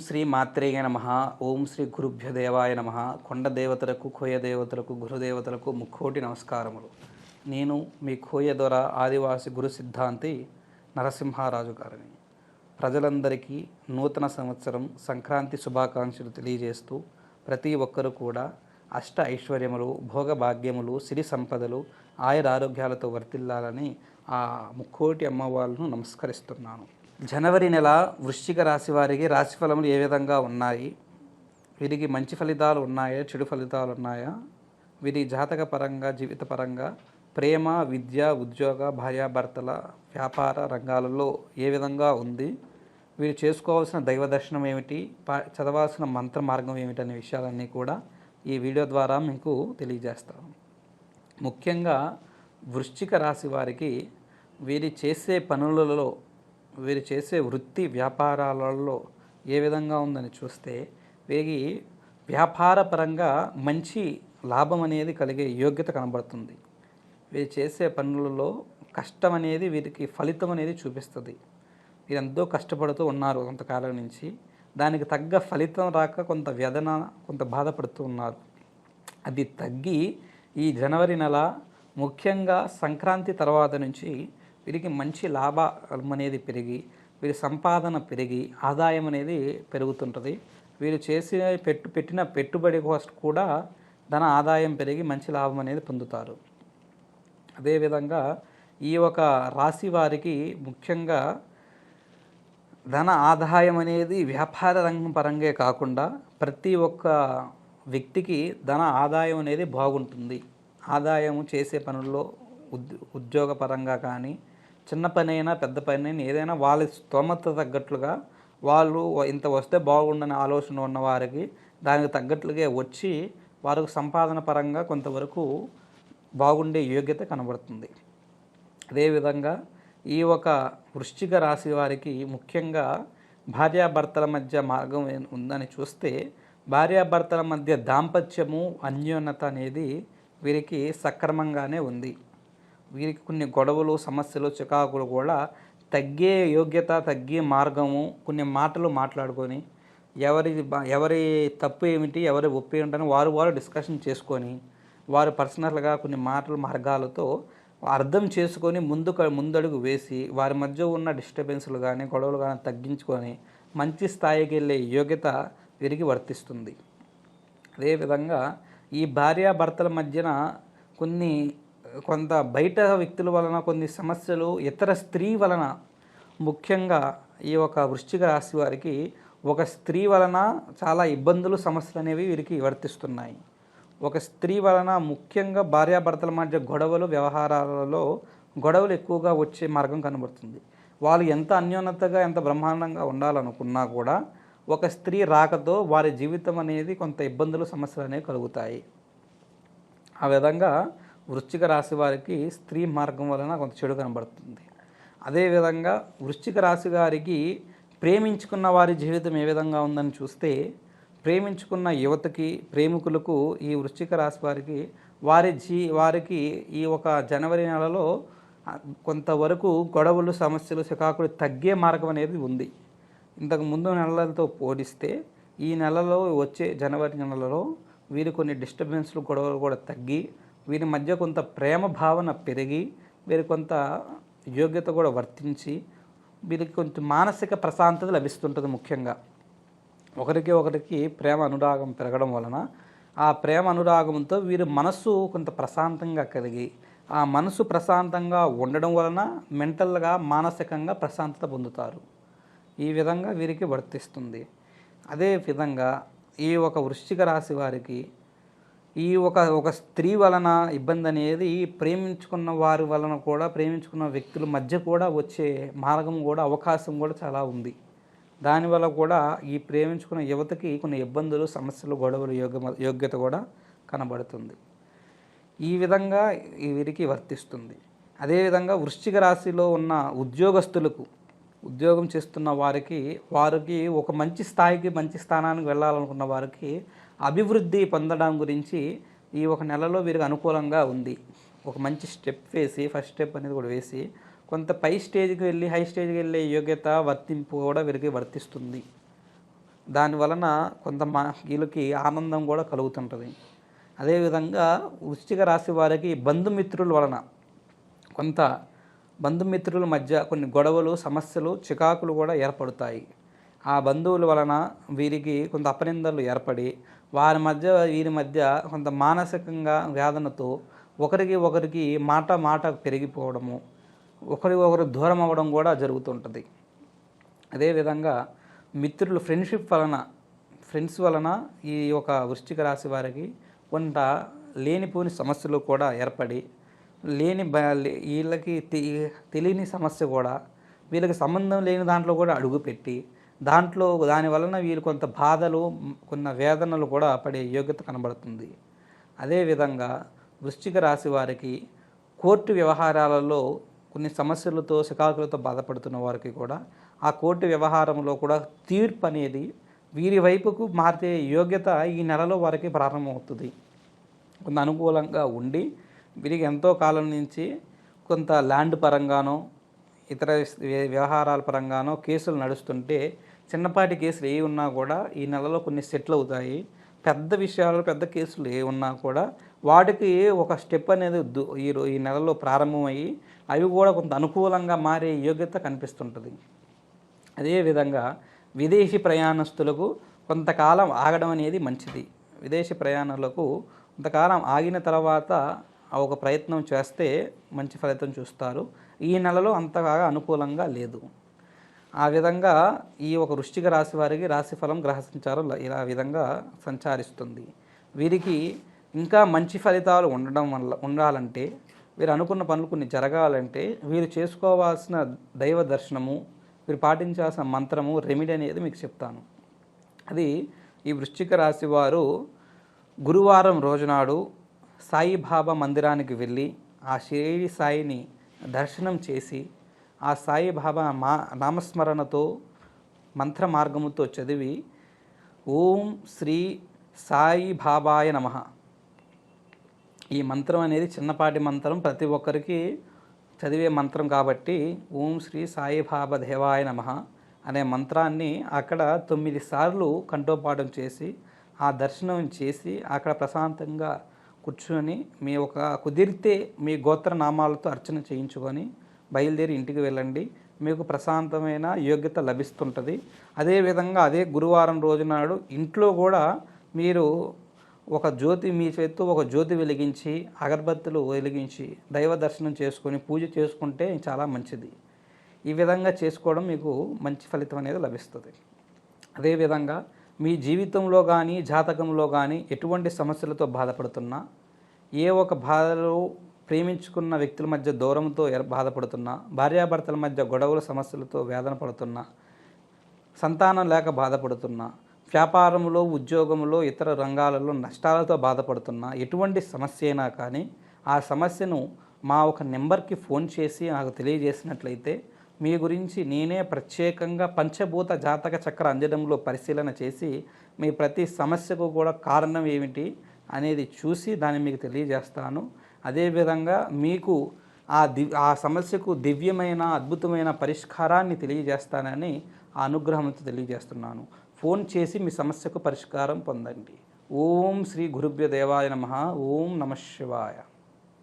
శ్రీ మాత్రేయ నమ. ఓం శ్రీ గురుభ్య దేవాయ నమ. కొండ దేవతలకు కోయ దేవతలకు గురుదేవతలకు ముక్కోటి నమస్కారములు. నేను మీ కోయ దొర ఆదివాసి గురు సిద్ధాంతి నరసింహారాజు గారిని. ప్రజలందరికీ నూతన సంవత్సరం సంక్రాంతి శుభాకాంక్షలు తెలియజేస్తూ ప్రతి ఒక్కరూ కూడా అష్ట ఐశ్వర్యములు భోగభాగ్యములు సిరి సంపదలు ఆయురారోగ్యాలతో వర్తిల్లాలని ఆ ముక్కోటి అమ్మవాళ్ళను నమస్కరిస్తున్నాను. జనవరి నెల వృశ్చిక రాశి వారికి రాశి ఫలములు ఏ విధంగా ఉన్నాయి? వీరికి మంచి ఫలితాలు ఉన్నాయా? చెడు ఫలితాలు ఉన్నాయా? వీరి జాతక పరంగా జీవిత పరంగా ప్రేమ విద్య ఉద్యోగ భార్యాభర్తల వ్యాపార రంగాలలో ఏ విధంగా ఉంది? వీరు చేసుకోవాల్సిన దైవ దర్శనం ఏమిటి? చదవాల్సిన మంత్ర మార్గం ఏమిటి అనే విషయాలన్నీ కూడా ఈ వీడియో ద్వారా మీకు తెలియజేస్తాను ముఖ్యంగా వృశ్చిక రాశి వారికి వీరి చేసే పనులలో వీరు చేసే వృత్తి వ్యాపారాలలో ఏ విధంగా ఉందని చూస్తే వీరికి వ్యాపార పరంగా మంచి లాభం అనేది కలిగే యోగ్యత కనబడుతుంది. వీరు చేసే పనులలో కష్టం అనేది వీరికి ఫలితం అనేది చూపిస్తుంది. వీరెంతో కష్టపడుతూ ఉన్నారు కొంతకాలం నుంచి. దానికి తగ్గ ఫలితం రాక కొంత వ్యధన కొంత బాధపడుతూ ఉన్నారు. అది తగ్గి ఈ జనవరి నెల ముఖ్యంగా సంక్రాంతి తర్వాత నుంచి వీరికి మంచి లాభం అనేది పెరిగి వీరి సంపాదన పెరిగి ఆదాయం అనేది పెరుగుతుంటుంది. వీరు చేసే పెట్టు పెట్టిన పెట్టుబడి కోసం కూడా ధన ఆదాయం పెరిగి మంచి లాభం అనేది పొందుతారు అదేవిధంగా ఈ ఒక రాశి వారికి ముఖ్యంగా ధన ఆదాయం అనేది వ్యాపార రంగం పరంగా కాకుండా ప్రతి ఒక్క వ్యక్తికి ధన ఆదాయం అనేది బాగుంటుంది. ఆదాయం చేసే పనుల్లో ఉద్ ఉద్యోగపరంగా కానీ చిన్న పని అయినా పెద్ద పని అయినా ఏదైనా వాళ్ళ స్తోమత తగ్గట్లుగా వాళ్ళు ఇంత వస్తే బాగుండని ఆలోచన ఉన్న వారికి దానికి తగ్గట్లుగా వచ్చి వారికి సంపాదన పరంగా కొంతవరకు బాగుండే యోగ్యత కనబడుతుంది. అదేవిధంగా ఈ ఒక వృశ్చిక రాశి వారికి ముఖ్యంగా భార్యాభర్తల మధ్య మార్గం ఉందని చూస్తే భార్యాభర్తల మధ్య దాంపత్యము అన్యోన్యత అనేది వీరికి సక్రమంగానే ఉంది. వీరికి కొన్ని గొడవలు సమస్యలు చికాకులు కూడా తగ్గే యోగ్యత తగ్గే మార్గము కొన్ని మాటలు మాట్లాడుకొని ఎవరి ఎవరి తప్పు ఏమిటి ఎవరి ఒప్పు ఏమిటని వారు వారు డిస్కషన్ చేసుకొని వారు పర్సనల్గా కొన్ని మాటలు మార్గాలతో అర్థం చేసుకొని ముందు ముందడుగు వేసి వారి మధ్య ఉన్న డిస్టర్బెన్స్లు కానీ గొడవలు కానీ తగ్గించుకొని మంచి స్థాయికి వెళ్ళే యోగ్యత వీరికి వర్తిస్తుంది. అదేవిధంగా ఈ భార్యాభర్తల మధ్యన కొన్ని కొంత బయట వ్యక్తుల వలన కొన్ని సమస్యలు ఇతర స్త్రీ వలన ముఖ్యంగా ఈ ఒక వృశ్చిక రాశి వారికి ఒక స్త్రీ వలన చాలా ఇబ్బందులు సమస్యలు అనేవి వీరికి వర్తిస్తున్నాయి. ఒక స్త్రీ వలన ముఖ్యంగా భార్యాభర్తల మధ్య గొడవలు వ్యవహారాలలో గొడవలు ఎక్కువగా వచ్చే మార్గం కనబడుతుంది. వాళ్ళు ఎంత అన్యోన్నతగా ఎంత బ్రహ్మాండంగా ఉండాలనుకున్నా కూడా ఒక స్త్రీ రాకతో వారి జీవితం అనేది కొంత ఇబ్బందులు సమస్యలు అనేవి కలుగుతాయి. ఆ విధంగా వృశ్చిక రాశి వారికి స్త్రీ మార్గం వలన కొంత చెడు కనబడుతుంది. అదేవిధంగా వృశ్చిక రాశి గారికి ప్రేమించుకున్న వారి జీవితం ఏ విధంగా ఉందని చూస్తే ప్రేమించుకున్న యువతకి ప్రేమికులకు ఈ వృశ్చిక రాశి వారికి వారి జీ వారికి ఈ ఒక జనవరి నెలలో కొంతవరకు గొడవలు సమస్యలు చికాకులు తగ్గే మార్గం అనేది ఉంది. ఇంతకు ముందు నెలలతో పోలిస్తే ఈ నెలలో వచ్చే జనవరి నెలలో వీరు కొన్ని డిస్టర్బెన్స్లు గొడవలు కూడా తగ్గి వీరి మధ్య కొంత ప్రేమ భావన పెరిగి వీరి కొంత యోగ్యత కూడా వర్తించి వీరికి కొంచెం మానసిక ప్రశాంతత లభిస్తుంటుంది ముఖ్యంగా. ఒకరికి ఒకరికి ప్రేమ అనురాగం పెరగడం వలన ఆ ప్రేమ అనురాగంతో వీరి మనస్సు కొంత ప్రశాంతంగా కలిగి ఆ మనసు ప్రశాంతంగా ఉండడం వలన మెంటల్గా మానసికంగా ప్రశాంతత పొందుతారు. ఈ విధంగా వీరికి వర్తిస్తుంది. అదే విధంగా ఈ ఒక వృశ్చిక రాశి వారికి ఈ ఒక ఒక స్త్రీ వలన ఇబ్బంది అనేది ప్రేమించుకున్న వారి వలన కూడా ప్రేమించుకున్న వ్యక్తుల మధ్య కూడా వచ్చే మార్గం కూడా అవకాశం కూడా చాలా ఉంది. దానివల్ల కూడా ఈ ప్రేమించుకున్న యువతకి కొన్ని ఇబ్బందులు సమస్యలు గొడవలు యోగ్య యోగ్యత కూడా కనబడుతుంది. ఈ విధంగా వీరికి వర్తిస్తుంది. అదేవిధంగా వృశ్చిక రాశిలో ఉన్న ఉద్యోగస్తులకు ఉద్యోగం చేస్తున్న వారికి వారికి ఒక మంచి స్థాయికి మంచి స్థానానికి వెళ్ళాలనుకున్న వారికి అభివృద్ధి పొందడం గురించి ఈ ఒక నెలలో వీరికి అనుకూలంగా ఉంది. ఒక మంచి స్టెప్ వేసి ఫస్ట్ స్టెప్ అనేది కూడా వేసి కొంత పై స్టేజ్కి వెళ్ళి హై స్టేజ్కి వెళ్ళే యోగ్యత వర్తింపు కూడా వీరికి వర్తిస్తుంది. దాని వలన కొంత మా వీళ్ళకి ఆనందం కూడా కలుగుతుంటుంది. అదేవిధంగా వృశ్చిక రాశి వారికి బంధుమిత్రుల వలన కొంత బంధుమిత్రుల మధ్య కొన్ని గొడవలు సమస్యలు చికాకులు కూడా ఏర్పడతాయి. ఆ బంధువుల వలన వీరికి కొంత అపనిందలు ఏర్పడి వారి మధ్య వీరి మధ్య కొంత మానసికంగా వేదనతో ఒకరికి ఒకరికి మాట మాట పెరిగిపోవడము ఒకరి ఒకరు దూరం అవ్వడం కూడా జరుగుతుంటుంది. అదేవిధంగా మిత్రులు ఫ్రెండ్షిప్ వలన ఫ్రెండ్స్ వలన ఈ యొక్క వృశ్చిక రాశి వారికి కొంత లేనిపోని సమస్యలు కూడా ఏర్పడి లేని బ వీళ్ళకి తెలియని సమస్య కూడా వీళ్ళకి సంబంధం లేని దాంట్లో కూడా అడుగుపెట్టి దాంట్లో దాని వలన వీళ్ళు కొంత బాధలు కొన్న వేదనలు కూడా పడే యోగ్యత కనబడుతుంది. అదేవిధంగా వృశ్చిక రాశి వారికి కోర్టు వ్యవహారాలలో కొన్ని సమస్యలతో చికాకులతో బాధపడుతున్న వారికి కూడా ఆ కోర్టు వ్యవహారంలో కూడా తీర్పు అనేది వీరి వైపుకు మారితే యోగ్యత ఈ నెలలో వారికి ప్రారంభమవుతుంది. కొంత అనుకూలంగా ఉండి వీరికి ఎంతో కాలం నుంచి కొంత ల్యాండ్ పరంగానో ఇతర వ్యవహారాల పరంగానో కేసులు నడుస్తుంటే చిన్నపాటి కేసులు ఏ ఉన్నా కూడా ఈ నెలలో కొన్ని సెటిల్ అవుతాయి. పెద్ద విషయాలు పెద్ద కేసులు ఏ ఉన్నా కూడా వాటికి ఒక స్టెప్ అనేది ఈ ఈ నెలలో ప్రారంభమయ్యి అవి కూడా కొంత అనుకూలంగా మారే యోగ్యత కనిపిస్తుంటుంది. అదేవిధంగా విదేశీ ప్రయాణస్తులకు కొంతకాలం ఆగడం అనేది మంచిది. విదేశీ ప్రయాణాలకు కొంతకాలం ఆగిన తర్వాత ఒక ప్రయత్నం చేస్తే మంచి ఫలితం చూస్తారు. ఈ నెలలో అంతగా అనుకూలంగా లేదు. ఆ విధంగా ఈ ఒక వృశ్చిక రాశి వారికి రాశిఫలం గ్రహ సంచారం ఇలా విధంగా సంచారిస్తుంది. వీరికి ఇంకా మంచి ఫలితాలు ఉండడం వల్ల ఉండాలంటే వీరు అనుకున్న పనులు కొన్ని జరగాలంటే వీరు చేసుకోవాల్సిన దైవ దర్శనము వీరు పాటించాల్సిన మంత్రము రెమెడీ అనేది మీకు చెప్తాను. అది ఈ వృశ్చిక రాశి వారు గురువారం రోజునాడు సాయిబాబా మందిరానికి వెళ్ళి ఆ షిరిడి సాయిని దర్శనం చేసి ఆ సాయిబాబా మా నామస్మరణతో మంత్ర మార్గముతో చదివి ఓం శ్రీ సాయి బాబాయ నమః. ఈ మంత్రం అనేది చిన్నపాటి మంత్రం. ప్రతి ఒక్కరికి చదివే మంత్రం కాబట్టి ఓం శ్రీ సాయిబాబా దేవాయ నమ అనే మంత్రాన్ని అక్కడ తొమ్మిది సార్లు కంఠోపాఠం చేసి ఆ దర్శనం చేసి అక్కడ ప్రశాంతంగా కూర్చొని మీ ఒక కుదిరితే మీ గోత్ర నామాలతో అర్చన చేయించుకొని బయలుదేరి ఇంటికి వెళ్ళండి. మీకు ప్రశాంతమైన యోగ్యత లభిస్తుంటుంది. అదేవిధంగా అదే గురువారం రోజు నాడు ఇంట్లో కూడా మీరు ఒక జ్యోతి మీ చేత్తో ఒక జ్యోతి వెలిగించి అగరబత్తులు వెలిగించి దైవ దర్శనం చేసుకొని పూజ చేసుకుంటే చాలా మంచిది. ఈ విధంగా చేసుకోవడం మీకు మంచి ఫలితం అనేది లభిస్తుంది. అదేవిధంగా మీ జీవితంలో కానీ జాతకంలో కానీ ఎటువంటి సమస్యలతో బాధపడుతున్నా ఏ ఒక బాధలు ప్రేమించుకున్న వ్యక్తుల మధ్య దూరంతో బాధపడుతున్నా భార్యాభర్తల మధ్య గొడవల సమస్యలతో వేదన పడుతున్నా సంతానం లేక బాధపడుతున్నా వ్యాపారంలో ఉద్యోగంలో ఇతర రంగాలలో నష్టాలతో బాధపడుతున్నా ఎటువంటి సమస్య అయినా కానీ ఆ సమస్యను మా ఒక నెంబర్కి ఫోన్ చేసి నాకు తెలియజేసినట్లయితే మీ గురించి నేనే ప్రత్యేకంగా పంచభూత జాతక చక్ర అంజనంలో పరిశీలన చేసి మీ ప్రతి సమస్యకు కూడా కారణం ఏమిటి అనేది చూసి దాన్ని మీకు తెలియజేస్తాను. అదేవిధంగా మీకు ఆ ది ఆ సమస్యకు దివ్యమైన అద్భుతమైన పరిష్కారాన్ని తెలియజేస్తానని ఆ అనుగ్రహంతో తెలియజేస్తున్నాను. ఫోన్ చేసి మీ సమస్యకు పరిష్కారం పొందండి. ఓం శ్రీ గురుభ్య దేవాయ నమ. ఓం నమ శివాయ.